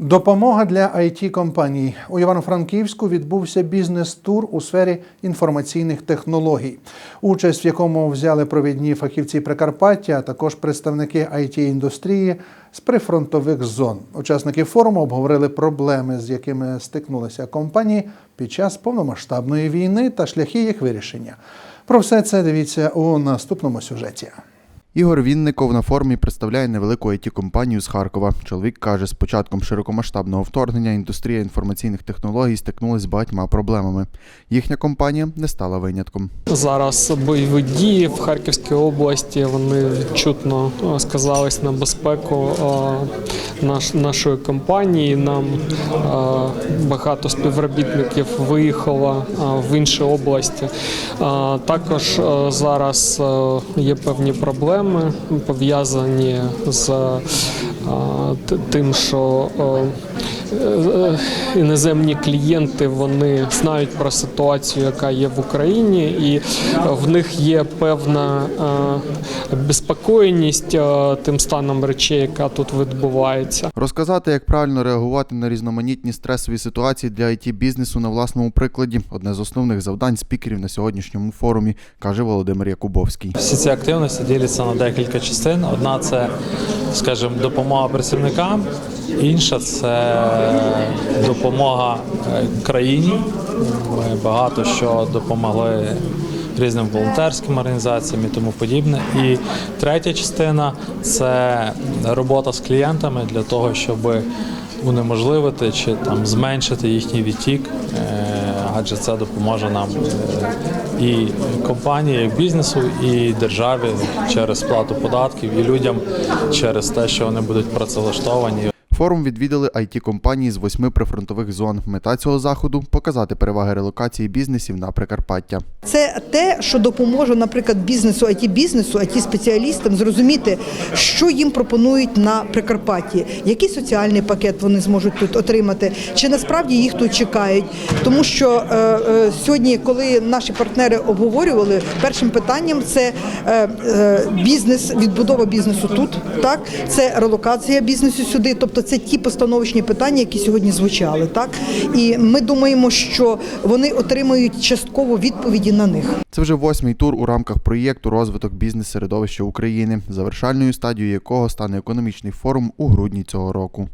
Допомога для it компаній у Івано-Франківську відбувся бізнес-тур у сфері інформаційних технологій, участь в якому взяли провідні фахівці Прикарпаття, а також представники it індустрії з прифронтових зон. Учасники форуму обговорили проблеми, з якими стикнулися компанії під час повномасштабної війни та шляхи їх вирішення. Про все це дивіться у наступному сюжеті. Ігор Вінников на форумі представляє невелику it компанію з Харкова. Чоловік каже, з початком широкомасштабного вторгнення індустрія інформаційних технологій стикнулася з багатьма проблемами. Їхня компанія не стала винятком. Зараз бойові дії в Харківській області вони відчутно е, сказались на безпеку е, наш, нашої компанії. Нам е, багато співробітників виїхало в інші області. Також зараз є певні проблеми пов'язані з тим, що іноземні клієнти вони знають про ситуацію, яка є в Україні, і в них є певна е, безпокоєність е, тим станом речей, яка тут відбувається. Розказати, як правильно реагувати на різноманітні стресові ситуації для it бізнесу на власному прикладі одне з основних завдань спікерів на сьогоднішньому форумі, каже Володимир Якубовський. Всі ці активності діляться на декілька частин. Одна це, скажімо, допомога працівникам, інша це допомога е, країні. Ми багато що допомогли різним волонтерським організаціям і тому подібне. І третя частина це робота з клієнтами для того, щоб унеможливити чи там зменшити їхній відтік, е, адже це допоможе нам е, і компанії, і бізнесу, і державі через сплату податків, і людям через те, що вони будуть працевлаштовані. Форум відвідали it компанії з восьми прифронтових зон. Мета цього заходу показати переваги релокації бізнесів на Прикарпаття. Це те, що допоможе, наприклад, бізнесу, it бізнесу, it спеціалістам зрозуміти, що їм пропонують на Прикарпатті, який соціальний пакет вони зможуть тут отримати, чи насправді їх тут чекають. Тому що е, е, сьогодні, коли наші партнери обговорювали, першим питанням це е, е, бізнес, відбудова бізнесу тут, так це релокація бізнесу сюди, тобто це ті постановочні питання, які сьогодні звучали. Так і ми думаємо, що вони отримають частково відповіді на них. Це вже восьмий тур у рамках проєкту розвиток бізнес-середовища України, завершальною стадією якого стане економічний форум у грудні цього року.